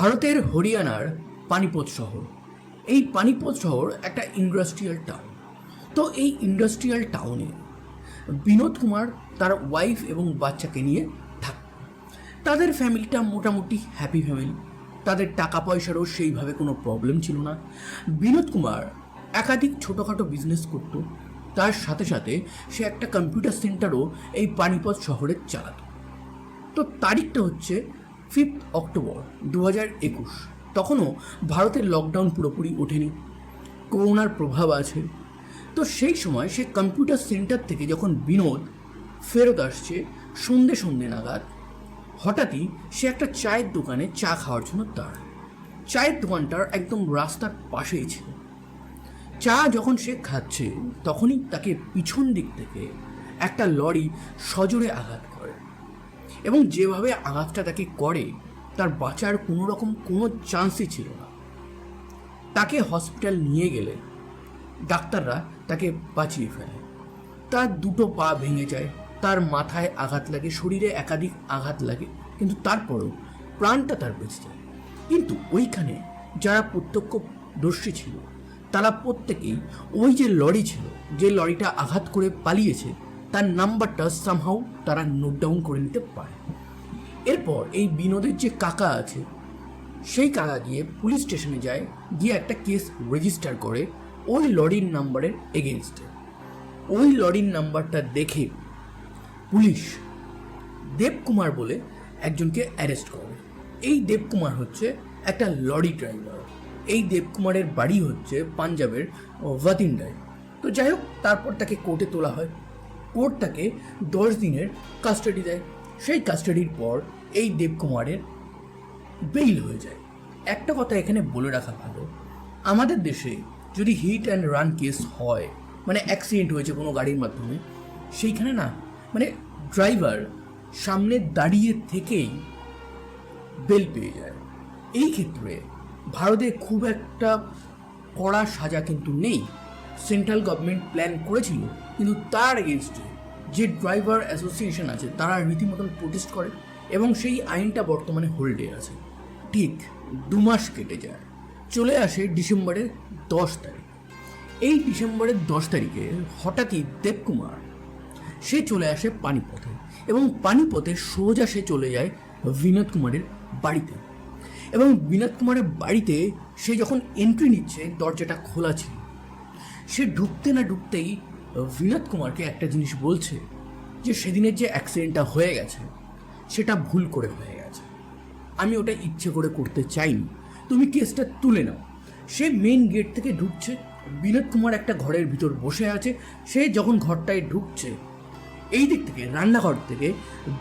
ভারতের হরিয়ানার পানিপত শহর। এই পানিপত শহর একটা ইন্ডাস্ট্রিয়াল টাউন তো এই ইন্ডাস্ট্রিয়াল টাউনে বিনোদ কুমার তার ওয়াইফ এবং বাচ্চাকে নিয়ে থাকত তাদের ফ্যামিলিটা মোটামুটি হ্যাপি ফ্যামিলি তাদের টাকা পয়সারও সেইভাবে কোনো প্রবলেম ছিল না। বিনোদ কুমার একাধিক ছোটোখাটো বিজনেস করত। তার সাথে সাথে সে একটা কম্পিউটার সেন্টারও এই পানিপথ শহরে চালাতো। তো তারিখটা হচ্ছে ফিফথ অক্টোবর দু হাজার একুশ। তখনও ভারতের লকডাউন পুরোপুরি ওঠেনি। করোনার প্রভাব আছে। তো সেই সময় সে কম্পিউটার সেন্টার থেকে যখন বিনোদ ফেরত আসছে সন্ধে সন্ধে নাগাদ, হঠাৎই সে একটা চায়ের দোকানে চা খাওয়ার জন্য দাঁড়ায়। চায়ের দোকানটার একদম রাস্তার পাশেই ছিল। চা যখন সে খাচ্ছে, তখনই তাকে পিছন দিক থেকে একটা লরি সজোরে আঘাত এবং যেভাবে আঘাতটা তাকে করে, তার বাঁচার কোনো রকম কোনো চান্সই ছিল না। তাকে হসপিটাল নিয়ে গেলে, ডাক্তাররা তাকে বাঁচিয়ে ফেলে। তার দুটো পা ভেঙে যায়, তার মাথায় আঘাত লাগে, শরীরে একাধিক আঘাত লাগে, কিন্তু তারপরেও প্রাণটা তার বেঁচে যায়। কিন্তু ওইখানে যারা প্রত্যক্ষদর্শী ছিল, তারা প্রত্যেকেই ওই যে লরি ছিল, যে লরিটা আঘাত করে পালিয়েছে তার নাম্বারটা সামহাউ তারা নোট ডাউন করে নিতে পারে। এরপর এই বিনোদের যে কাকা আছে, সেই কাকা গিয়ে পুলিশ স্টেশনে যায়, গিয়ে একটা কেস রেজিস্টার করে ওই লরির নাম্বারের এগেনস্টে ওই লরির নাম্বারটা দেখে পুলিশ দেবকুমার বলে একজনকে অ্যারেস্ট করে। এই দেবকুমার হচ্ছে একটা লরি ড্রাইভার এই দেবকুমারের বাড়ি হচ্ছে পাঞ্জাবের ভাতিন্ডায়। তো যাই হোক, তারপর তাকে কোর্টে তোলা হয়। কোর্ট তাকে দশ দিনের কাস্টাডি দেয়। সেই কাস্টাডির পর এই দেবকুমারের বেইল হয়ে যায়। একটা কথা এখানে বলে রাখা ভালো, আমাদের দেশে যদি হিট অ্যান্ড রান কেস হয় মানে অ্যাক্সিডেন্ট হয়েছে কোনো গাড়ির মাধ্যমে, সেইখানে না মানে ড্রাইভার সামনে দাঁড়িয়ে থেকেই বেল পেয়ে যায়। এই ক্ষেত্রে ভারতে খুব একটা কড়া সাজা কিন্তু নেই। সেন্ট্রাল গভর্নমেন্ট প্ল্যান করেছিল কিন্তু তার এগেনস্টে যে ড্রাইভার অ্যাসোসিয়েশন আছে, তারা রীতিমতন প্রোটেস্ট করে এবং সেই আইনটা বর্তমানে হোল্ডে আছে। ঠিক দু মাস কেটে যায়। চলে আসে ডিসেম্বরের দশ তারিখ। এই ডিসেম্বরের দশ তারিখে হঠাৎই দেবকুমার, সে চলে আসে পানিপথে এবং পানিপথে সোজা সে চলে যায় বিনোদ কুমারের বাড়িতে। এবং বিনোদ কুমারের বাড়িতে সে যখন এন্ট্রি নিচ্ছে, দরজাটা খোলা ছিল। সে ঢুকতে না ঢুকতেই বিনোদ কুমারকে একটা জিনিস বলছে যে সেদিনের যে অ্যাক্সিডেন্টটা হয়ে গেছে, সেটা ভুল করে হয়ে গেছে। আমি ওটা ইচ্ছে করে করতে চাইনি। তুমি কেসটা তুলে নাও। সে মেন গেট থেকে ঢুকছে, বিনোদ কুমার একটা ঘরের ভিতর বসে আছে, সে যখন ঘরটায় ঢুকছে, এই দিক থেকে, রান্নাঘর থেকে,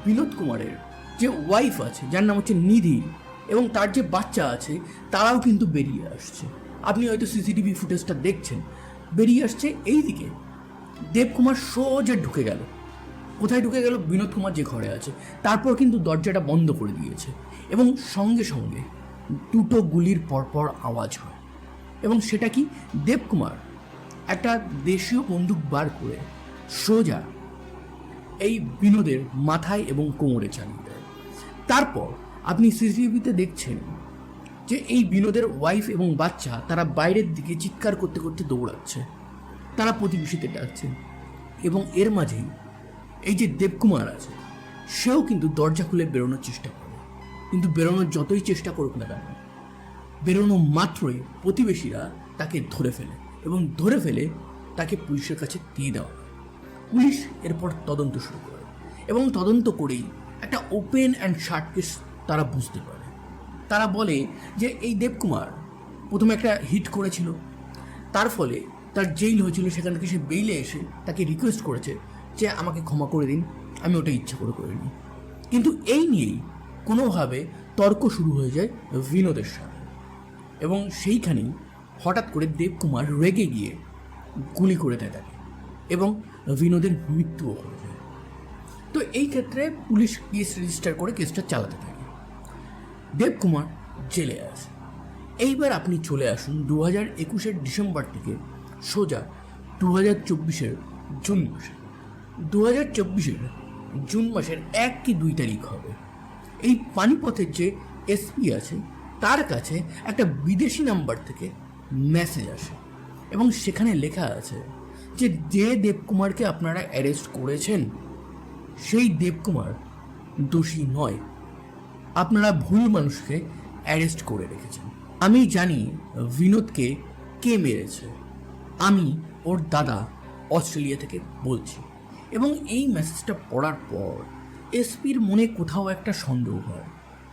বিনোদ কুমারের যে ওয়াইফ আছে, যার নাম হচ্ছে নিধি, এবং তার যে বাচ্চা আছে, তারাও কিন্তু বেরিয়ে আসছে। আপনি হয়তো সিসিটিভি ফুটেজটা দেখছেন। বেরিয়ে আসছে এই দিকে। দেবকুমার সোজা ঢুকে গেল। কোথায় ঢুকে গেল? বিনোদ কুমার যে ঘরে আছে। তারপর কিন্তু দরজাটা বন্ধ করে দিয়েছে এবং সঙ্গে সঙ্গে দুটো গুলির পরপর আওয়াজ হয় এবং সেটা কি? দেবকুমার একটা দেশীয় বন্দুক বার করে সোজা এই বিনোদের মাথায় এবং কোমরে চালিয়ে দেয়। তারপর আপনি সিসিটিভিতে দেখছেন যে এই বিনোদের ওয়াইফ এবং বাচ্চা তারা বাইরের দিকে চিৎকার করতে করতে দৌড়াচ্ছে। তারা প্রতিবেশীতে ডাকছেন এবং এর মাঝেই এই যে দেবকুমার আছে, সেও কিন্তু দরজা খুলে বেরোনোর চেষ্টা করে। কিন্তু বেরোনোর যতই চেষ্টা করুক না কেন, বেরোনো মাত্রই প্রতিবেশীরা তাকে ধরে ফেলে এবং ধরে ফেলে তাকে পুলিশের কাছে দিয়ে দেওয়া পুলিশ এরপর তদন্ত শুরু করে এবং তদন্ত করেই একটা ওপেন অ্যান্ড শার্ট কেস তারা বুঝতে পারে। তারা বলে যে এই দেবকুমার প্রথমে একটা হিট করেছিল, তার ফলে তার জেইল হয়েছিল সেখান থেকে সে বেইলে এসে তাকে রিকোয়েস্ট করেছে যে আমাকে ক্ষমা করে দিন, আমি ওটা ইচ্ছা করে করিনি। কিন্তু এই নিয়েই কোনোভাবে তর্ক শুরু হয়ে যায় বিনোদের সাথে এবং সেইখানেই হঠাৎ করে দেবকুমার রেগে গিয়ে গুলি করে দেয় তাকে এবং বিনোদের মৃত্যুও হয়ে যায়। তো এই ক্ষেত্রে পুলিশ কেস রেজিস্টার করে কেসটা চালাতে থাকে। দেবকুমার জেলে আসে এইবার আপনি চলে আসুন দু হাজার একুশের ডিসেম্বর থেকে সোজা দু হাজার চব্বিশের জুন মাসে। দু হাজার চব্বিশের জুন মাসের এক কি দুই তারিখ হবে। এই পানিপথের যে এসপি আছে, তার কাছে একটা বিদেশি নাম্বার থেকে মেসেজ আসে এবং সেখানে লেখা আছে যে যে দেবকুমারকে আপনারা অ্যারেস্ট করেছেন, সেই দেবকুমার দোষী নয়। আপনারা ভুল মানুষকে অ্যারেস্ট করে রেখেছেন। আমি জানি বিনোদকে কে মেরেছে। আমি, ওর দাদা অস্ট্রেলিয়া থেকে বলছি। এবং এই মেসেজটা পড়ার পর এসপির মনে কোথাও একটা সন্দেহ হয়।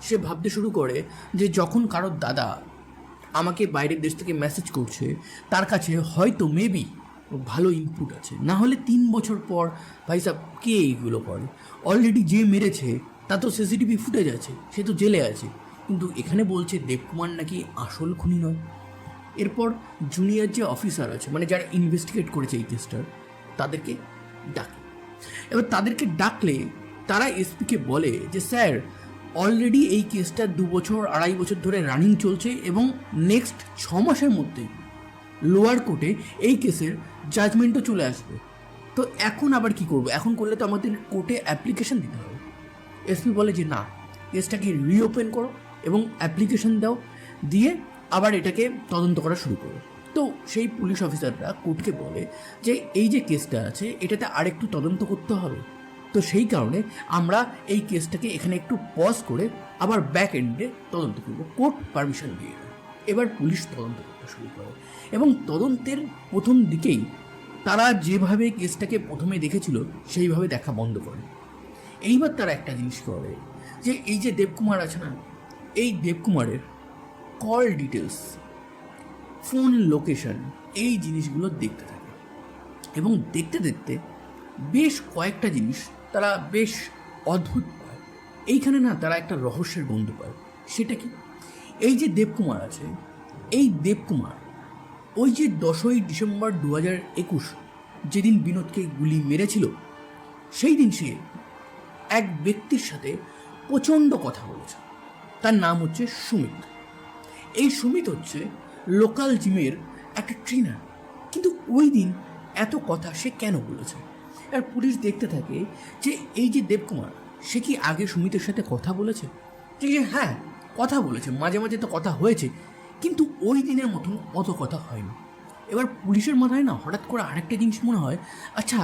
সে ভাবতে শুরু করে যে যখন কারোর দাদা আমাকে বাইরের দেশ থেকে মেসেজ করছে, তার কাছে হয়তো মেবি ভালো ইনপুট আছে। না হলে তিন বছর পর, ভাই সাহেব কে এইগুলো করে অলরেডি যে মেরেছে, তা তো সিসিটিভি ফুটেজ আছে, সে তো জেলে আছে। কিন্তু এখানে বলছে দেবকুমার নাকি আসল খুনি নয়। এরপর জুনিয়র যে অফিসার আছে মানে যারা ইনভেস্টিগেট করেছে এই কেসটার তাদেরকে ডাকে। এবার তাদেরকে ডাকলে তারা এসপিকে বলে যে, স্যার অলরেডি এই কেসটা দু বছর, আড়াই বছর ধরে রানিং চলছে এবং নেক্সট ছ মাসের মধ্যে লোয়ার কোর্টে এই কেসের জাজমেন্টও চলে আসবে। তো এখন আবার কি করব? এখন করলে তো আমাদের কোর্টে অ্যাপ্লিকেশন দিতে হবে। এসপি বলে যে, না কেসটাকে রিওপেন করো এবং অ্যাপ্লিকেশন দাও, দিয়ে আবার এটাকে তদন্ত করা শুরু করো তো সেই পুলিশ অফিসাররা কোর্টকে বলে যে, এই যে কেসটা আছে, এটাতে আরেকটু তদন্ত করতে হবে। তো সেই কারণে আমরা এই কেসটাকে এখানে একটু পজ করে আবার ব্যাক এন্ডে তদন্ত করব। কোর্ট পারমিশন দিয়ে এবার পুলিশ তদন্ত করতে শুরু করে। এবং তদন্তের প্রথম দিকেই তারা যেভাবে কেসটাকে প্রথমে দেখেছিল, সেইভাবে দেখা বন্ধ করে। এইবার তারা একটা জিনিস করে যে, এই যে দেবকুমার আছে না, এই দেবকুমারের কল ডিটেলস ফোন লোকেশন এই জিনিসগুলো দেখতে থাকে। এবং দেখতে দেখতে বেশ কয়েকটা জিনিস তারা বেশ অদ্ভুত পায়। এইখানে না তারা একটা রহস্যের বন্ধু পায়। সেটা কি? এই যে দেবকুমার আছে, এই দেবকুমার ওই যে দশই ডিসেম্বর দু হাজার একুশ যেদিন বিনোদকে গুলি মেরেছিল, সেই দিন সে এক ব্যক্তির সাথে প্রচণ্ড কথা বলেছে। তার নাম হচ্ছে সুমিত। এই সুমিত হচ্ছে লোকাল জিমের একটা ট্রেনার কিন্তু ওই দিন এত কথা সে কেন বলেছে? আর পুলিশ দেখতে থাকে যে এই যে দেবকুমার, সে কি আগে সুমিতের সাথে কথা বলেছে? যে যে হ্যাঁ কথা বলেছে, মাঝে মাঝে তো কথা হয়েছে, কিন্তু ওই দিনের মতন অত কথা হয়নি। এবার পুলিশের মাথায় না হঠাৎ করে আরেকটা জিনিস মনে হয় আচ্ছা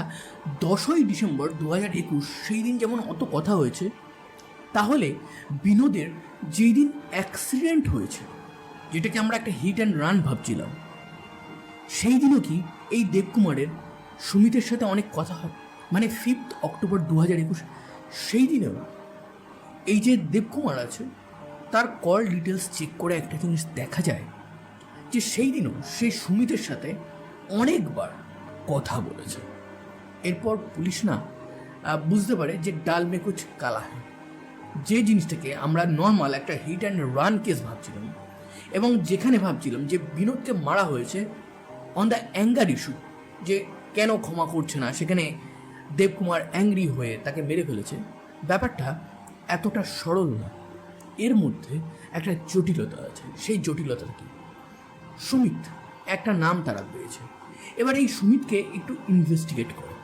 দশই ডিসেম্বর দু হাজার একুশ সেই দিন যেমন অত কথা হয়েছে, তাহলে বিনোদের যেই দিন অ্যাক্সিডেন্ট হয়েছে যেটাকে আমরা একটা হিট অ্যান্ড রান ভাবছিলাম। সেই দিনও কি এই দেবকুমারের সুমিতের সাথে অনেক কথা হয়? মানে ফিফথ অক্টোবর দু হাজার একুশ, সেই দিনেও এই যে দেবকুমার আছে, তার কল ডিটেলস চেক করে একটা জিনিস দেখা যায় যে সেই দিনও সে সুমিতের সাথে অনেকবার কথা বলেছে। এরপর পুলিশ না বুঝতে পারে যে ডাল মেকুচ কালা। যে জিনিসটাকে আমরা নর্মাল একটা হিট অ্যান্ড রান কেস ভাবছিলাম এবং যেখানে ভাবছিলাম যে বিনোদকে মারা হয়েছে অন দ্য অ্যাঙ্গার ইস্যু যে কেন ক্ষমা করছে না, সেখানে দেবকুমার অ্যাংরি হয়ে তাকে মেরে ফেলেছে, ব্যাপারটা এতটা সরল না। এর মধ্যে একটা জটিলতা আছে। সেই জটিলতা কি? সুমিত, একটা নাম তারা পেয়েছে। এবার এই সুমিতকে একটু ইনভেস্টিগেট করে।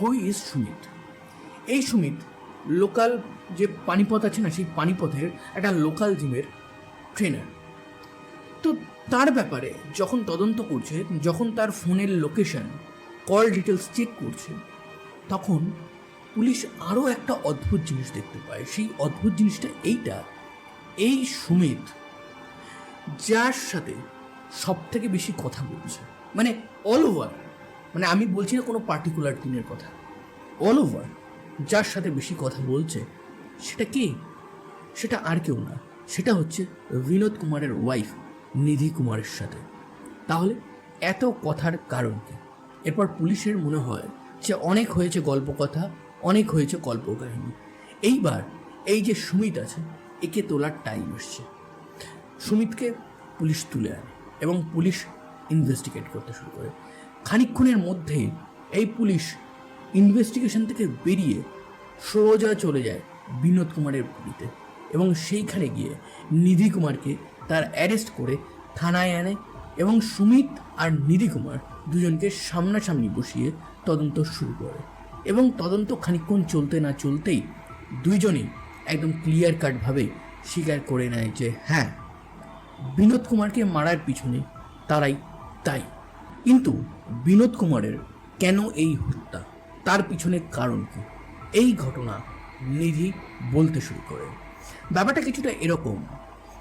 হই ইজ সুমিত? এই সুমিত লোকাল যে পানিপথ আছে না, সেই পানিপথের একটা লোকাল জিমের ট্রেনার তো তার ব্যাপারে যখন তদন্ত করছে, যখন তার ফোনের লোকেশন কল ডিটেলস চেক করছে, তখন পুলিশ আরও একটা অদ্ভুত জিনিস দেখতে পায়। সেই অদ্ভুত জিনিসটা এইটা, এই সুমিত, যার সাথে সব থেকে বেশি কথা বলছে। মানে অল ওভার মানে আমি বলছি না কোনো পার্টিকুলার দিনের কথা অল ওভার যার সাথে বেশি কথা বলছে, সেটা কে? সেটা আর কেউ না। সেটা হচ্ছে বিনোদ কুমারের ওয়াইফ নিধি কুমারের সাথে। তাহলে এত কথার কারণ কি? এরপর পুলিশের মনে হয় যে অনেক হয়েছে গল্প কথা অনেক হয়েছে গল্প কাহিনী এইবার এই যে সুমিত আছে, একে তোলার টাইম এসছে। সুমিতকে পুলিশ তুলে আনে এবং পুলিশ ইনভেস্টিগেট করতে শুরু করে। খানিকক্ষণের মধ্যেই এই পুলিশ ইনভেস্টিগেশন থেকে বেরিয়ে সোজা চলে যায় বিনোদ কুমারের বাড়িতে এবং সেইখানে গিয়ে নিধি কুমারকে তার অ্যারেস্ট করে থানায় আনে এবং সুমিত আর নিধি কুমার দুজনকে সামনাসামনি বসিয়ে তদন্ত শুরু করে। এবং তদন্ত খানিকক্ষণ চলতে না চলতেই দুইজনেই একদম ক্লিয়ার কাটভাবে স্বীকার করে নেয় যে হ্যাঁ বিনোদ কুমারকে মারার পিছনে তারাই তাই কিন্তু বিনোদ কুমারের কেন এই হত্যা? তার পিছনে কারণ কি? এই ঘটনা নিধি বলতে শুরু করে। ব্যাপারটা কিছুটা এরকম।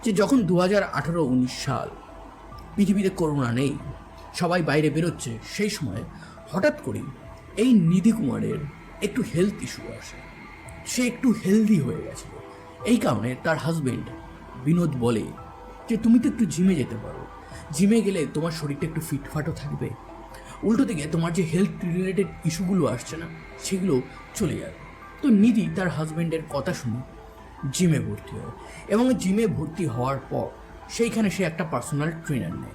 যে যখন দু হাজার আঠারো উনিশ সাল পৃথিবীতে করোনা নেই, সবাই বাইরে বেরোচ্ছে, সেই সময় হঠাৎ করেই এই নিধি কুমারের একটু হেলথ ইস্যু আসে। সে একটু হেলদি হয়ে গেছিল। এই কারণে তার হাজবেন্ড বিনোদ বলে যে, তুমি তো একটু জিমে যেতে পারো। জিমে গেলে তোমার শরীরটা একটু ফিটফাটও থাকবে। উল্টো দিকে তোমার যে হেলথ রিলেটেড ইস্যুগুলো আসছে না, সেগুলো চলে যাবে। তো নিধি তার হাজবেন্ডের কথা শুনে জিমে ভর্তি হয়। এবং জিমে ভর্তি হওয়ার পর সেইখানে সে একটা পার্সোনাল ট্রেনার নেয়।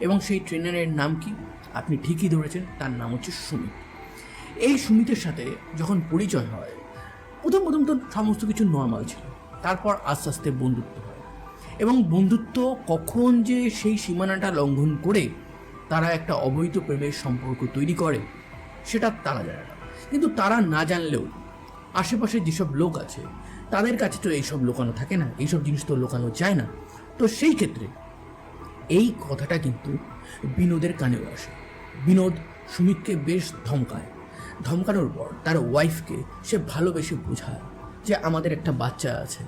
এবং সেই ট্রেনারের নাম কি? আপনি ঠিকই ধরেছেন, তার নাম হচ্ছে সুমিত। এই সুমিতের সাথে যখন পরিচয় হয়, প্রথম প্রথম তো সমস্ত কিছু নর্মাল ছিল। তারপর আস্তে আস্তে বন্ধুত্ব হয়। এবং বন্ধুত্ব কখন যে সেই সীমানাটা লঙ্ঘন করে তারা একটা অবৈধ প্রেমের সম্পর্ক তৈরি করে, সেটা তারা জানে না। কিন্তু তারা না জানলেও আশেপাশে যেসব লোক আছে তাদের কাছে তো এইসব লোকানো থাকে না, এইসব জিনিস তো লোকানো যায় না। তো সেই ক্ষেত্রে এই কথাটা কিন্তু বিনোদের কানেও আসে। বিনোদ সুমিতকে বেশ ধমকায়। ধমকানোর পর তার ওয়াইফকে সে ভালোবেসে বোঝায় যে আমাদের একটা বাচ্চা আছে।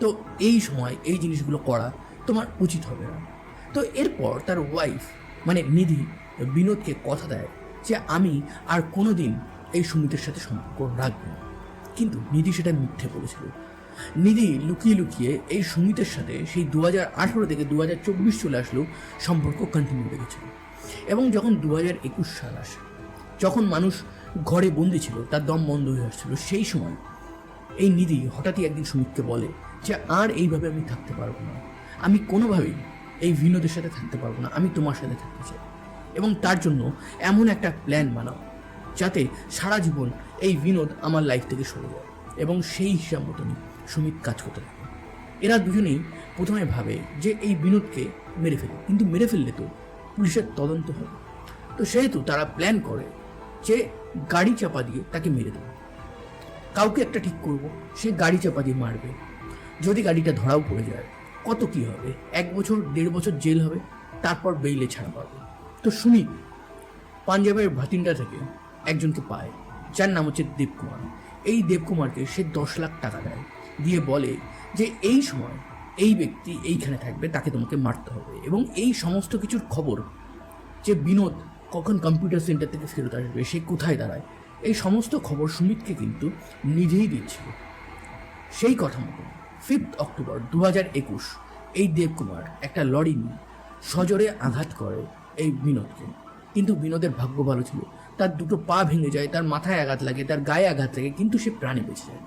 তো এই সময় এই জিনিসগুলো করা তোমার উচিত হবে না। তো এরপর তার ওয়াইফ মানে নিধি, বিনোদকে কথা দেয় যে আমি আর কোনো দিন এই সুমিতের সাথে সম্পর্ক রাখব না। কিন্তু নিধি সেটা মিথ্যে বলেছিল। নিধি লুকিয়ে লুকিয়ে এই সুমিতের সাথে সেই দু হাজার আঠেরো থেকে দু হাজার চব্বিশ চলে আসলেও সম্পর্ক কন্টিনিউ রেখেছিল এবং যখন দু হাজার একুশ সাল আসে, যখন মানুষ ঘরে বন্দি ছিল, তার দম বন্ধ হয়ে আসছিল, সেই সময় এই নিধি হঠাৎই একদিন সুমিতকে বলে যে, আর এইভাবে আমি থাকতে পারব না। আমি কোনোভাবেই এই বিনোদের সাথে থাকতে পারব না। আমি তোমার সাথে থাকতে চাই। এবং তার জন্য এমন একটা প্ল্যান বানাও যাতে সারা জীবন এই বিনোদ আমার লাইফ থেকে সরে যায় এবং সেই হিসাব মতনই সুমিত কাজ করতে থাকে। এরা দুজনেই প্রথমে ভাবে যে এই বিনোদকে মেরে ফেলে, কিন্তু মেরে ফেললে তো পুলিশের তদন্ত হবে তো সেহেতু তারা প্ল্যান করে যে গাড়ি চাপা দিয়ে তাকে মেরে দেবে। কাউকে একটা ঠিক করব, সে গাড়ি চাপা দিয়ে মারবে। যদি গাড়িটা ধরাও পড়ে যায়, কত কি হবে? এক বছর, দেড় বছর জেল হবে, তারপর বেইলে ছাড়া পাবে। তো সুমিত পাঞ্জাবের ভাতিন্ডা থেকে একজনকে পায়। যার নাম হচ্ছে দেবকুমার এই দেবকুমারকে সে দশ লাখ টাকা দেয়। দিয়ে বলে যে এই সময় এই ব্যক্তি এইখানে থাকবে, তাকে তোমাকে মারতে হবে। এবং এই সমস্ত কিছুর খবর যে বিনোদ কখন কম্পিউটার সেন্টার থেকে ফেরত আসবে, সে কোথায় দাঁড়ায়, এই সমস্ত খবর সুমিতকে কিন্তু নিজেই দিচ্ছিল সেই কথা মতো ফিফথ অক্টোবর দু হাজার একুশ এই দেবকুমার একটা লরি নিয়ে সজোরে আঘাত করে এই বিনোদকে। কিন্তু বিনোদের ভাগ্য ভালো ছিল। তার দুটো পা ভেঙে যায়, তার মাথায় আঘাত লাগে, তার গায়ে আঘাত লাগে, কিন্তু সে প্রাণে বেঁচে যায়।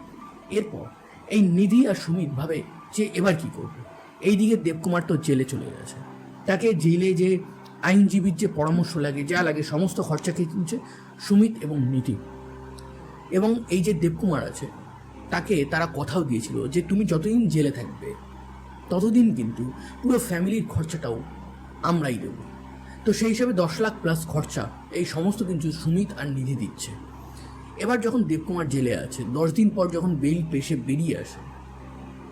এরপর এই নিধি আর সুমিত ভাবে যে এবার কি করবে? এইদিকে দেবকুমার তো জেলে চলে গেছে। তাকে জেলে যে আইনজীবীর যে পরামর্শ লাগে, যা লাগে, সমস্ত খরচা কে কিনছে সুমিত এবং নিধি। এবং এই যে দেবকুমার আছে, তাকে তারা কথাও দিয়েছিল যে তুমি যতদিন জেলে থাকবে, ততদিন কিন্তু পুরো ফ্যামিলির খরচাটাও আমরাই দেব। তো সেই হিসাবে দশ লাখ প্লাস খরচা এই সমস্ত কিন্তু সুমিত আর নিধি দিচ্ছে। এবার যখন দেবকুমার জেলে আছে, দশ দিন পর যখন বেল পেশে বেরিয়ে আসে,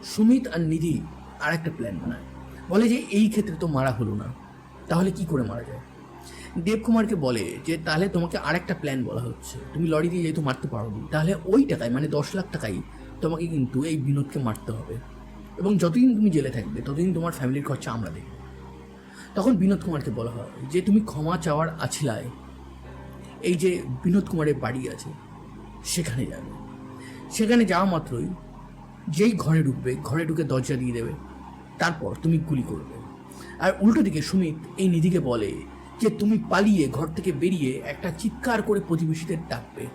সুমিত আর নিধি আর একটা প্ল্যান বানায়। বলে যে, এই ক্ষেত্রে তো মারা হলো না, তাহলে কি করে মারা যায়? দেবকুমারকে বলে যে, তাহলে তোমাকে আরেকটা প্ল্যান বলা হচ্ছে। তুমি লরি দিয়ে যেহেতু মারতে পারো পারোনি, তাহলে ওই টাকায় মানে দশ লাখ টাকাই তোমাকে কিন্তু এই বিনোদকে মারতে হবে। এবং যতদিন তুমি জেলে থাকবে, ততদিন তোমার ফ্যামিলির খরচা আমরা দেখব। তখন বিনোদ কুমারকে বলা হয় যে, তুমি ক্ষমা চাওয়ার আছিলায়। এই যে বিনোদ কুমারের বাড়ি আছে, সেখানে যাবে। সেখানে যাওয়া মাত্রই যেই ঘরে ঢুকবে, ঘরে ঢুকে দরজা দিয়ে দেবে। তারপর তুমি গুলি করবে। আর উল্টো দিকে সুমিত এই নিধিকে বলে যে, তুমি পালিয়ে ঘর থেকে বেরিয়ে একটা চিৎকার করে প্রতিবেশীদের ডাকবে,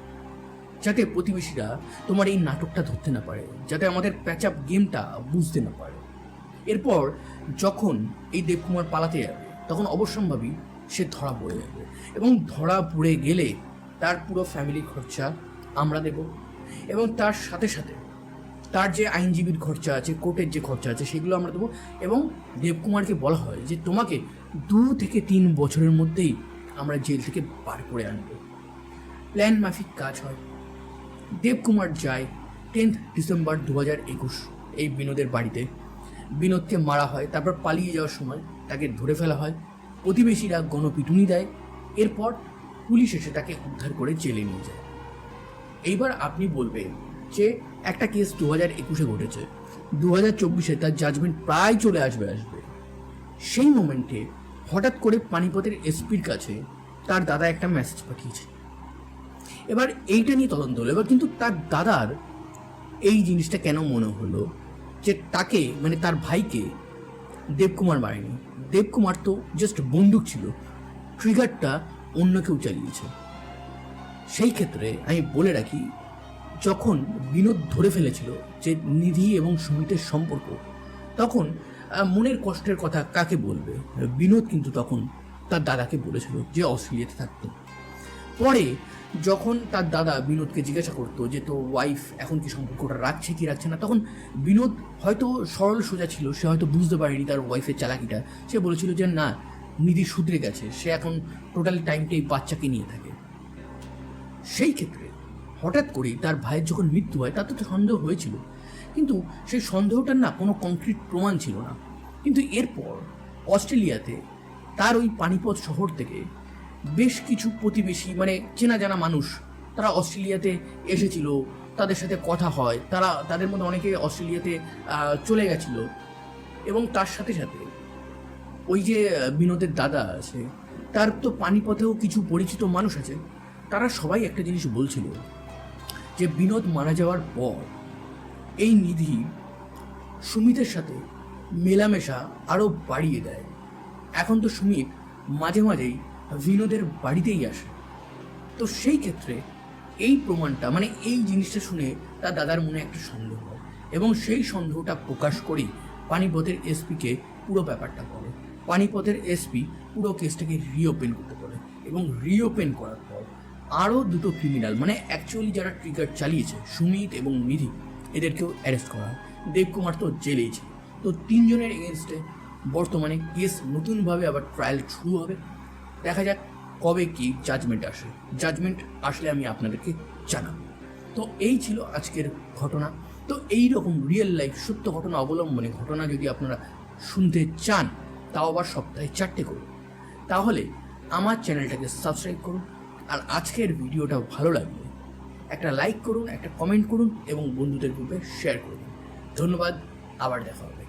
যাতে প্রতিবেশীরা তোমার এই নাটকটা ধরতে না পারে, যাতে আমাদের প্যাচ আপ গেমটা বুঝতে না পারে। এরপর যখন এই দেবকুমার পালাতে যাবে, তখন অবশ্যম্ভাবী সে ধরা পড়ে যাবে। এবং ধরা পড়ে গেলে তার পুরো ফ্যামিলির খরচা আমরা দেব। এবং তার সাথে সাথে তার যে আইনজীবীর খরচা আছে, কোর্টের যে খরচা আছে, সেগুলো আমরা দেবো। এবং দেবকুমারকে বলা হয় যে, তোমাকে দু থেকে তিন বছরের মধ্যেই আমরা জেল থেকে বার করে আনব। প্ল্যান মাফিক কাজ হয়। দেবকুমার যায় টেন্থ ডিসেম্বর দু হাজার একুশ এই বিনোদের বাড়িতে। বিনোদকে মারা হয়, তারপর পালিয়ে যাওয়ার সময় তাকে ধরে ফেলা হয়। প্রতিবেশীরা গণপিটুনি দেয়, এরপর পুলিশ এসে তাকে উদ্ধার করে জেলে নিয়ে যায়। এইবার আপনি বলবেন যে একটা কেস দু হাজার একুশে ঘটেছে, দু হাজার চব্বিশে তার জাজমেন্ট প্রায় চলে আসবে আসবে। সেই মোমেন্টে হঠাৎ করে পানিপথের এসপির কাছে তার দাদা একটা মেসেজ পাঠিয়েছে। এবার এইটা নিয়ে তদন্ত হলো, এবার কিন্তু তার দাদার এই জিনিসটা কেন মনে হলো? যে তাকে মানে তার ভাইকে দেবকুমার মারেনি। দেবকুমার তো জাস্ট বন্দুক ছিল। ট্রিগারটা অন্য কেউ চালিয়েছে। সেই ক্ষেত্রে আমি বলে রাখি, যখন বিনোদ ধরে ফেলেছিল যে নিধি এবং সুমিতের সম্পর্ক, তখন মনের কষ্টের কথা কাকে বলবে? বিনোদ কিন্তু তখন তার দাদাকে বলেছিল যে অস্ট্রেলিয়াতে থাকতো। পরে যখন তার দাদা বিনোদকে জিজ্ঞাসা করতো যে তো ওয়াইফ এখন কি সম্পর্কটা রাখছে কি রাখছে না? তখন বিনোদ হয়তো সরল সোজা ছিল, সে হয়তো বুঝতে পারেনি তার ওয়াইফের চালাকিটা। সে বলেছিল যে, না, নিধি শুধরে গেছে, সে এখন টোটাল টাইমটাই বাচ্চাকে নিয়ে থাকে। সেই ক্ষেত্রে হঠাৎ করেই তার ভাইয়ের যখন মৃত্যু হয় তার তো সন্দেহ হয়েছিল। কিন্তু সেই সন্দেহটার না কোনো কংক্রিট প্রমাণ ছিল না। কিন্তু এরপর অস্ট্রেলিয়াতে তার ওই পানিপথ শহর থেকে বেশ কিছু প্রতিবেশী মানে চেনা জানা মানুষ, তারা অস্ট্রেলিয়াতে এসেছিল, তাদের সাথে কথা হয়, তারা, তাদের মধ্যে অনেকে অস্ট্রেলিয়াতে চলে গেছিল। এবং তার সাথে সাথে ওই যে বিনোদের দাদা আছে, তার তো পানিপথেও কিছু পরিচিত মানুষ আছে, তারা সবাই একটা জিনিস বলছিল যে বিনোদ মারা যাওয়ার পর এই নিধি সুমিতের সাথে মেলামেশা আরও বাড়িয়ে দেয়। এখন তো সুমিত মাঝে মাঝেই বিনোদের বাড়িতেই আসে। তো সেই ক্ষেত্রে এই প্রমাণটা মানে এই জিনিসটা শুনে তার দাদার মনে একটা সন্দেহ হয় এবং সেই সন্দেহটা প্রকাশ করেই পানিপথের এসপিকে পুরো ব্যাপারটা বলে। পানিপথের এসপি পুরো কেসটাকে রিওপেন করতে পারে এবং রিওপেন করার পর আরও দুটো ক্রিমিনাল মানে অ্যাকচুয়ালি যারা ট্রিগার চালিয়েছে, সুমিত এবং নিধি, এদেরকেও অ্যারেস্ট করা হয়। দেবকুমার তো জেলেই তো তিনজনের এগেনস্টে বর্তমানে কেস নতুনভাবে আবার ট্রায়াল শুরু হবে। দেখা যাক কবে কি জাজমেন্ট আসে। জাজমেন্ট আসলে আমি আপনাদেরকে জানাব। তো এই ছিল আজকের ঘটনা। তো এই রকম রিয়েল লাইফ সত্য ঘটনা অবলম্বনে ঘটনা যদি আপনারা শুনতে চান, তাও আবার সপ্তাহে চারটে করুন তাহলে আমার চ্যানেলটাকে সাবস্ক্রাইব করুন আর আজকের ভিডিওটা ভালো লাগলে একটা লাইক করুন, একটা কমেন্ট করুন এবং বন্ধুদের গ্রুপে শেয়ার করুন ধন্যবাদ, আবার দেখা হবে।